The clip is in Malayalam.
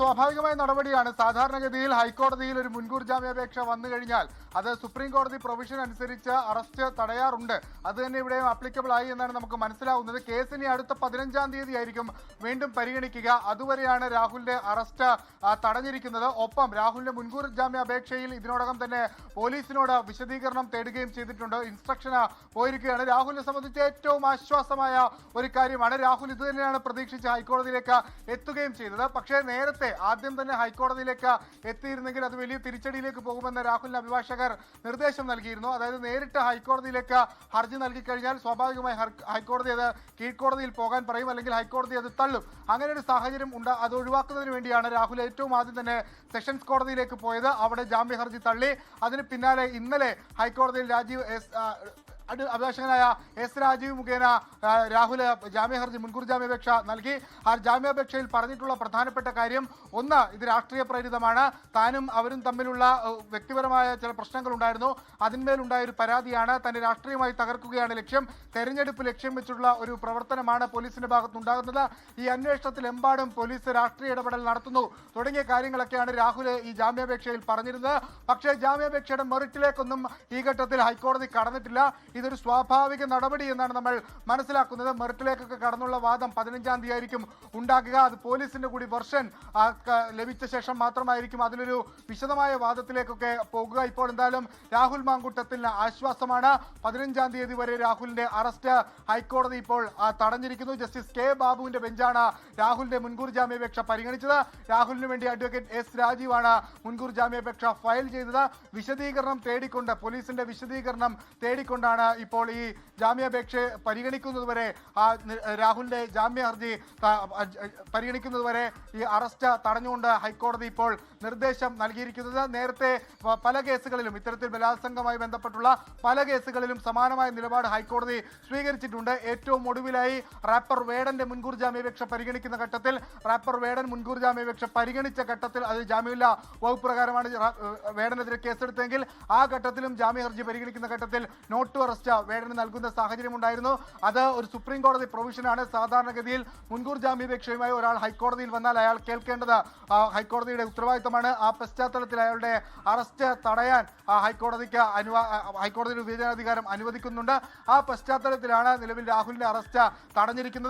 സ്വാഭാവികമായ നടപടിയാണ്. സാധാരണഗതിയിൽ ഹൈക്കോടതിയിൽ ഒരു മുൻകൂർ ജാമ്യാപേക്ഷ വന്നു കഴിഞ്ഞാൽ അത് സുപ്രീം കോടതി പ്രൊവിഷൻ അനുസരിച്ച് അറസ്റ്റ് തടയാറുണ്ട്. അത് തന്നെ ഇവിടെയും ആപ്ലിക്കബിൾ ആയി എന്നാണ് നമുക്ക് മനസ്സിലാവുന്നത്. കേസിനെ അടുത്ത പതിനഞ്ചാം തീയതി ആയിരിക്കും വീണ്ടും പരിഗണിക്കുക. അതുവരെയാണ് രാഹുലിന്റെ അറസ്റ്റ് തടഞ്ഞിരിക്കുന്നത്. ഒപ്പം രാഹുലിന്റെ മുൻകൂർ ജാമ്യാപേക്ഷയിൽ ഇതിനോടകം തന്നെ പോലീസിനോട് വിശദീകരണം തേടുകയും ചെയ്തിട്ടുണ്ട്. ഇൻസ്ട്രക്ഷൻ പോയിരിക്കുകയാണ്. രാഹുലിനെ സംബന്ധിച്ച് ഏറ്റവും ആശ്വാസമായ ഒരു കാര്യമാണ്. രാഹുൽ ഇത് തന്നെയാണ് പ്രതീക്ഷിച്ച് ഹൈക്കോടതിയിലേക്ക് എത്തുകയും ചെയ്തത്. പക്ഷേ നേരത്തെ ആദ്യം തന്നെ ഹൈക്കോടതിയിലേക്ക് എത്തിയിരുന്നെങ്കിൽ അത് വലിയ തിരിച്ചടിയിലേക്ക് പോകുമെന്ന് രാഹുലിന്റെ അഭിഭാഷകർ നിർദ്ദേശം നൽകിയിരുന്നു. അതായത് നേരിട്ട് ഹൈക്കോടതിയിലേക്ക് ഹർജി നൽകിക്കഴിഞ്ഞാൽ സ്വാഭാവികമായി ഹൈക്കോടതി അത് കീഴ്ക്കോടതിയിൽ പോകാൻ പറയും അല്ലെങ്കിൽ ഹൈക്കോടതി അത് തള്ളും. അങ്ങനെ ഒരു സാഹചര്യം ഉണ്ട്. അത് ഒഴിവാക്കുന്നതിന് വേണ്ടിയാണ് രാഹുൽ ഏറ്റവും ആദ്യം തന്നെ സെഷൻസ് കോടതിയിലേക്ക് പോയത്. അവിടെ ജാമ്യ ഹർജി തള്ളി. അതിന് പിന്നാലെ ഇന്നലെ ഹൈക്കോടതിയിൽ രാജീവ് എസ് അഭിഭാഷകനായ എസ് രാജീവ് മുഖേന രാഹുൽ ജാമ്യ ഹർജി മുൻകൂർ ജാമ്യാപേക്ഷ നൽകി. ആ ജാമ്യാപേക്ഷയിൽ പറഞ്ഞിട്ടുള്ള പ്രധാനപ്പെട്ട കാര്യം ഒന്ന് ഇത് രാഷ്ട്രീയ പ്രേരിതമാണ്. താനും അവരും തമ്മിലുള്ള വ്യക്തിപരമായ ചില പ്രശ്നങ്ങൾ ഉണ്ടായിരുന്നു അതിന്മേലുണ്ടായ ഒരു പരാതിയാണ് തന്നെ രാഷ്ട്രീയമായി തകർക്കുകയാണ് ലക്ഷ്യം. തെരഞ്ഞെടുപ്പ് ലക്ഷ്യം വെച്ചുള്ള ഒരു പ്രവർത്തനമാണ് പോലീസിന്റെ ഭാഗത്തുണ്ടാകുന്നത്. ഈ അന്വേഷണത്തിൽ അന്വേഷണത്തിലെമ്പാടും പോലീസ് രാഷ്ട്രീയ ഇടപെടൽ നടത്തുന്നു. തുടങ്ങിയ കാര്യങ്ങളൊക്കെയാണ് രാഹുൽ ഈ ജാമ്യാപേക്ഷയിൽ പറഞ്ഞിരുന്നത്. പക്ഷേ ജാമ്യാപേക്ഷയുടെ മെറിറ്റിലേക്കൊന്നും ഈ ഘട്ടത്തിൽ ഹൈക്കോടതി കടന്നിട്ടില്ല. ഇതൊരു സ്വാഭാവിക നടപടി എന്നാണ് നമ്മൾ മനസ്സിലാക്കുന്നത്. മെറിറ്റിലേക്കൊക്കെ കടന്നുള്ള വാദം പതിനഞ്ചാം തീയതി ആയിരിക്കും ഉണ്ടാക്കുക അത് പോലീസിന്റെ കൂടി വെർഷൻ ലഭിച്ച ശേഷം മാത്രമായിരിക്കും അതിലൊരു വിശദമായ വാദത്തിലേക്കൊക്കെ പോകുക. ഇപ്പോൾ എന്തായാലും രാഹുൽ മാങ്കുട്ടത്തിന് ആശ്വാസമാണ്. പതിനഞ്ചാം തീയതി വരെ രാഹുലിന്റെ അറസ്റ്റ് ഹൈക്കോടതി ഇപ്പോൾ തടഞ്ഞിരിക്കുന്നു. ജസ്റ്റിസ് കെ ബാബുവിന്റെ ബെഞ്ചാണ് രാഹുലിന്റെ മുൻകൂർ ജാമ്യാപേക്ഷ പരിഗണിച്ചത്. രാഹുലിന് വേണ്ടി അഡ്വക്കേറ്റ് എസ് രാജീവാണ് മുൻകൂർ ജാമ്യാപേക്ഷ ഫയൽ ചെയ്തത്. വിശദീകരണം തേടിക്കൊണ്ട് പോലീസിന്റെ വിശദീകരണം തേടിക്കൊണ്ടാണ് ഇപ്പോൾ ഈ ജാമ്യാപേക്ഷ പരിഗണിക്കുന്നതുവരെ രാഹുലിന്റെ ജാമ്യ ഹർജി പരിഗണിക്കുന്നതുവരെ ഈ അറസ്റ്റ് തടഞ്ഞുകൊണ്ട് ഹൈക്കോടതി ഇപ്പോൾ നിർദ്ദേശം നൽകിയിരിക്കുന്നത്. നേരത്തെ പല കേസുകളിലും ഇത്തരത്തിൽ ബലാത്സംഗവുമായി ബന്ധപ്പെട്ടുള്ള പല കേസുകളിലും സമാനമായ നിലപാട് ഹൈക്കോടതി സ്വീകരിച്ചിട്ടുണ്ട്. ഏറ്റവും ഒടുവിലായി റാപ്പർ വേടന്റെ മുൻകൂർ ജാമ്യാപേക്ഷ പരിഗണിക്കുന്ന ഘട്ടത്തിൽ റാപ്പർ വേടൻ മുൻകൂർ ജാമ്യാപേക്ഷ പരിഗണിച്ച ഘട്ടത്തിൽ അത് ജാമ്യമില്ല വകുപ്പ് പ്രകാരമാണ് വേടനെതിരെ കേസെടുത്തെങ്കിൽ ആ ഘട്ടത്തിലും ജാമ്യ ഹർജി പരിഗണിക്കുന്ന ഘട്ടത്തിൽ നോട്ട് ടു അറസ്റ്റ് വേടന് നൽകുന്ന സാഹചര്യം ഉണ്ടായിരുന്നു അത് ഒരു സുപ്രീം കോടതി പ്രൊവിഷനാണ് സാധാരണഗതിയിൽ മുൻകൂർ ജാമ്യാപേക്ഷയുമായി ഒരാൾ ഹൈക്കോടതിയിൽ വന്നാൽ അയാൾ കേൾക്കേണ്ടത് ഹൈക്കോടതിയുടെ ഉത്തരവാദിത്തമാണ്. ആ പശ്ചാത്തലത്തിൽ അയാളുടെ അറസ്റ്റ് തടയാൻ ഹൈക്കോടതിക്ക് അനുവാ ഹൈക്കോടതിയുടെ വിവേചനാധികാരം അനുവദിക്കുന്നുണ്ട്. ആ പശ്ചാത്തലത്തിലാണ് നിലവിൽ രാഹുലിന്റെ അറസ്റ്റ് തടഞ്ഞിരിക്കുന്നത്.